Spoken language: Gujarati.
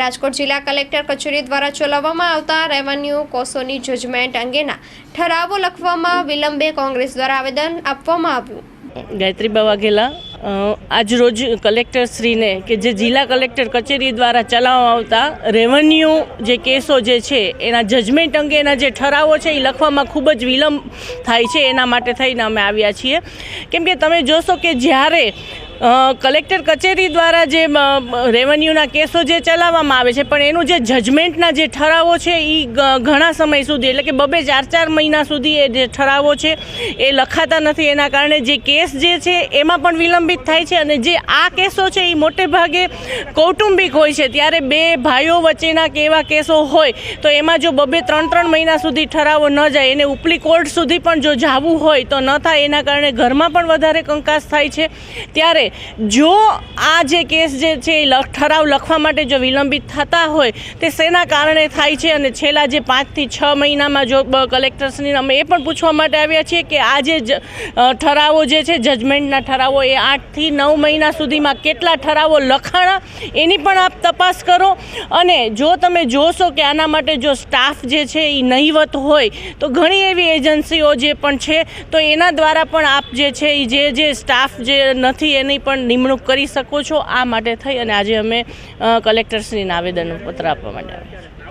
રાજકોટ જિલ્લા કલેક્ટર કચેરી દ્વારા ચલાવવામાં આવતા રેવન્યુ કોસોની જજમેન્ટ અંગેના ઠરાવો લખવામાં વિલંબે કોંગ્રેસ દ્વારા આવેદન આપવામાં આવ્યું. ગાયત્રી વાઘેલા આજ આજરોજ કલેક્ટરશ્રીને કે જે જિલ્લા કલેક્ટર કચેરી દ્વારા ચલાવવામાં આવતા રેવન્યુ જે કેસો જે છે, એના જજમેન્ટ અંગેના જે ઠરાવો છે એ લખવામાં ખૂબ જ વિલંબ થાય છે, એના માટે થઈને અમે આવ્યા છીએ. કેમ કે તમે જોશો કે જ્યારે કલેક્ટર કચેરી દ્વારા જે રેવન્યુના કેસો જે ચલાવવામાં આવે છે, પણ એનું જે જજમેન્ટના જે ઠરાવો છે એ ઘણા સમય સુધી, એટલે કે બબે ચાર ચાર મહિના સુધી એ જે ઠરાવો છે, એ લખાતા નથી. એના કારણે જે કેસ જે છે, એમાં પણ વિલંબિત થાય છે અને જે આ કેસો છે એ મોટે ભાગે કૌટુંબિક હોય છે. ત્યારે બે ભાઈઓ વચ્ચેના કે એવા કેસો હોય, તો એમાં જો બબે ત્રણ ત્રણ મહિના સુધી ઠરાવો ન જાય, એને ઉપલી કોર્ટ સુધી પણ જો જવું હોય, તો ન થાય. એના કારણે ઘરમાં પણ વધારે કંકાસ થાય છે. ત્યારે જો આ જે કેસ જે છે એ ઠરાવ લખવા માટે જો વિલંબિત થતા હોય, તે શેના કારણે થાય છે? અને છેલ્લા જે પાંચથી છ મહિનામાં જો કલેક્ટરશ્રીને અમે એ પણ પૂછવા માટે આવ્યા છીએ કે આ જે ઠરાવો જે છે, જજમેન્ટના ઠરાવો, એ આઠથી નવ મહિના સુધીમાં કેટલા ઠરાવો લખાણા? એની પણ આપ તપાસ કરો. અને જો તમે જોશો કે આના માટે જો સ્ટાફ જે છે એ નહીવત હોય, તો ઘણી એવી એજન્સીઓ જે પણ છે, તો એના દ્વારા પણ આપ જે છે એ જે જે સ્ટાફ જે નથી, એની પણ નિમણૂક કરી શકો છો, આ માટે થઈ અને આજે અમે કલેક્ટરશ્રીને આવેદનપત્ર આપવા માટે આવ્યા છીએ